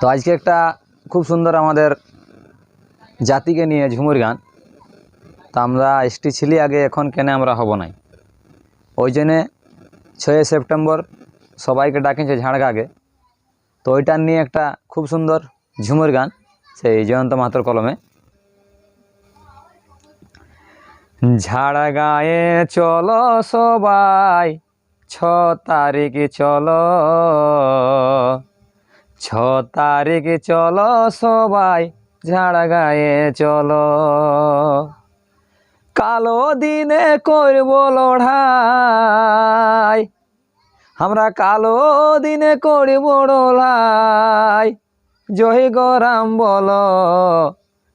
তো আজকে একটা খুব সুন্দর আমাদের জাতিকে নিয়ে ঝুমুর গান। তো আমরা এসটি ছিলি আগে, এখন কেন আমরা হব নাই। ওই জন্যে ছয় সেপ্টেম্বর সবাইকে ডাকিছে ঝাড়গাগে তো ওইটার নিয়ে একটা খুব সুন্দর ঝুমুর গান, সেই জয়ন্ত মাহাতোর কলমে। ঝাড়গায়ে চলো সবাই, ছ তারিখ চলো। ছ তারিখ চলো সবাই ঝাড়গায়ে চলো। কালো দিনে করব লড়াই, আমরা কালো দিনে করব লড়াই। জয় গরাম বলো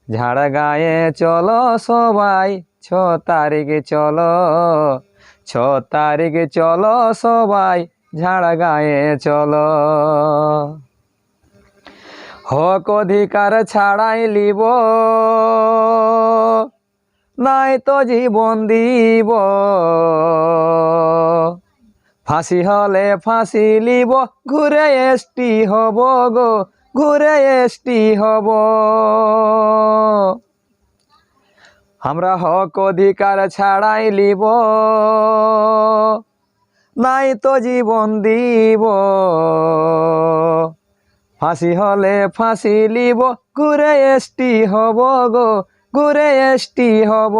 ঝাড়গায়ে চলো সবাই, ছ তারিখে চলো। ছ তারিখে চলো সবাই ঝাড়গায়ে চলো। হক অধিকার ছাড়াই লিব। নাই তো জীবন দিব। ফাঁসি হলে ফাঁসি লিব, ঘুরে এসটি হব গো, ঘুরে এসটি হব। আমরা হক অধিকার ছাড়াই লিব। নাই তো জীবন দিব। ফাঁসি হলে ফাঁসি লিব ঘুরে এসটি হব গো ঘুরে এসটি হব।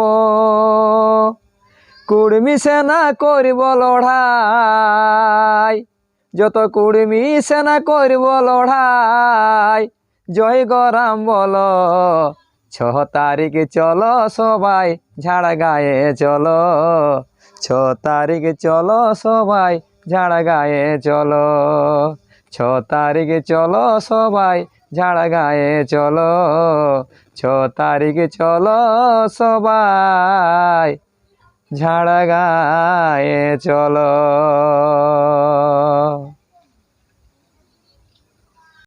কুড়মি সেনা করিব লড়াই, যত কুড়মি সেনা করিব লড়াই, জয় গরাম বল। ছ তারিখ চলো সবাই, ঝাড় গায়ে চলো। ছ তারিখ চলো সবাই, ঝাড়া গায়ে চলো। ছ তারিখে চলো সবাই ঝাড় গায়ে চলো। ছ তারিখে চলো সবাই ঝাড় গায়ে চলো।